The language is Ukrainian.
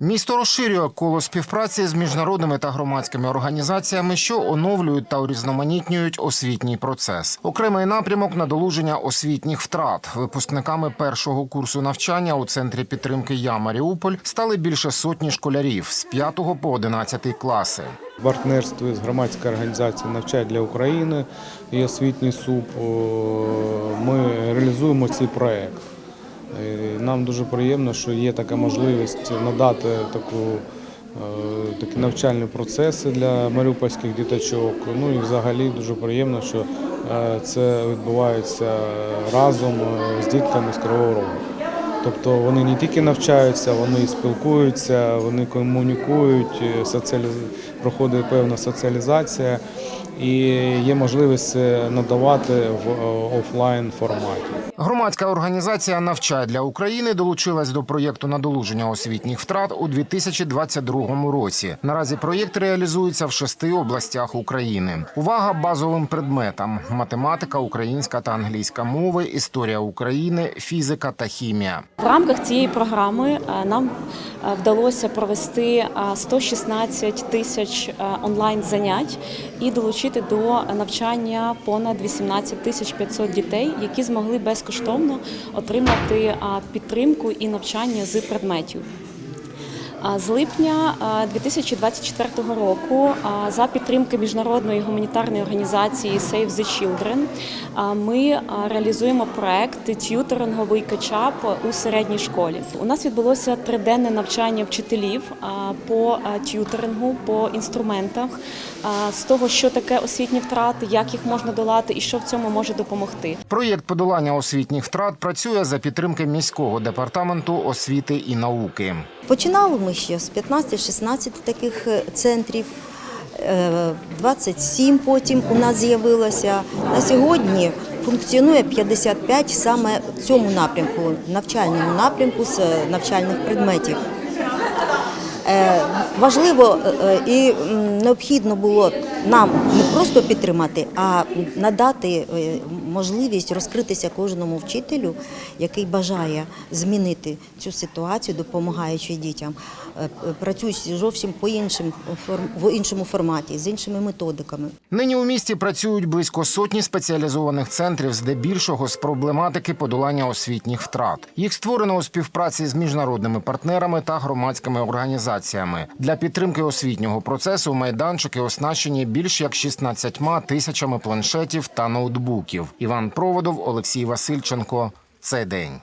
Місто розширює коло співпраці з міжнародними та громадськими організаціями, що оновлюють та урізноманітнюють освітній процес. Окремий напрямок надолуження освітніх втрат. Випускниками першого курсу навчання у центрі підтримки Я Маріуполь стали більше сотні школярів з 5 по 11 класи. В партнерстві з громадською організацією «Навчай для України» і освітній СУП ми реалізуємо цей проект. І Нам дуже приємно, що є така можливість надати таку, е, такі навчальні процеси для маріупольських діточок. Ну і взагалі дуже приємно, що е, це відбувається разом е, з дітками з Кривого Рогу. Тобто вони не тільки навчаються, вони спілкуються, вони комунікують, е, соціалі... проходить певна соціалізація і є можливість надавати в е, офлайн форматі. Громадська організація «Навчай для України долучилась до проєкту надолуження освітніх втрат у 2022 році. Наразі проєкт реалізується в шести областях України. Увага базовим предметам: математика, українська та англійська мови, історія України, фізика та хімія. В рамках цієї програми е, нам е, вдалося провести е, 116 тисяч е, онлайн занять і долучити до навчання понад 18 тисяч 500 дітей, які змогли безкоштовно отримати підтримку і навчання з предметів. З липня а, 2024 року за підтримки міжнародної гуманітарної організації Save the Children ми реалізуємо проект т'юторинговий качап у середній школі. У нас відбулося триденне навчання вчителів по а, т'юторингу, по інструментах з того, що таке освітні втрати, як їх можна долати і що в цьому може допомогти. Проєкт подолання освітніх втрат працює за підтримки міського департаменту освіти і науки. Починали ми ще з 15-16 таких е, центрів. е, 27 потім у нас з'явилося. На сьогодні функціонує 55 саме в цьому напрямку, навчальному напрямку з е, навчальних предметів. Е, Важливо е, е, і необхідно було нам не просто підтримати, а надати е, можливість розкритися кожному вчителю, який бажає змінити цю ситуацію, допомагаючи дітям, е, працюючи зовсім по іншим в іншому форматі, з іншими методиками. Нині у місті працюють близько сотні спеціалізованих центрів, здебільшого з проблематики подолання освітніх втрат. Їх створено у співпраці з міжнародними партнерами та громадськими організаціями. Для підтримки освітнього процесу майданчики оснащені більш як 16 тисячами планшетів та ноутбуків. Іван Проводов, Олексій Васильченко. Цей день.